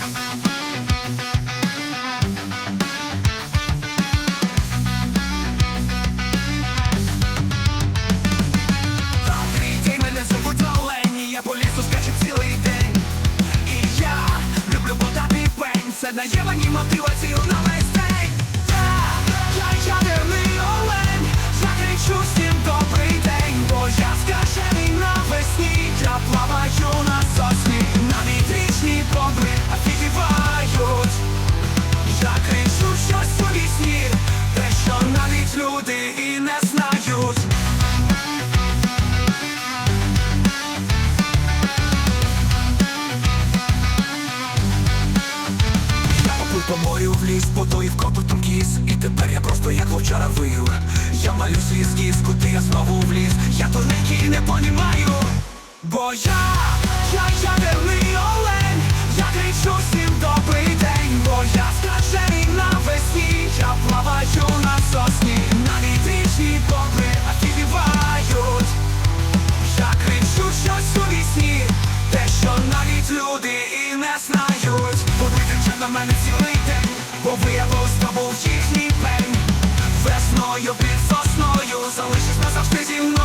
Добрий день, мене звуть люди і не знають. Я по морю в ліс, потоїв копитом кіс І тепер я просто як вовчара вив Я малю свій ескіз, куди я знову вліз. Я тоненький не понімаю. Бо я, я ядерний олень щось Побити вже на мене цілий день, бо виявилось тобою їхній пень. Весною під сосною залишиш назавжди зі мною.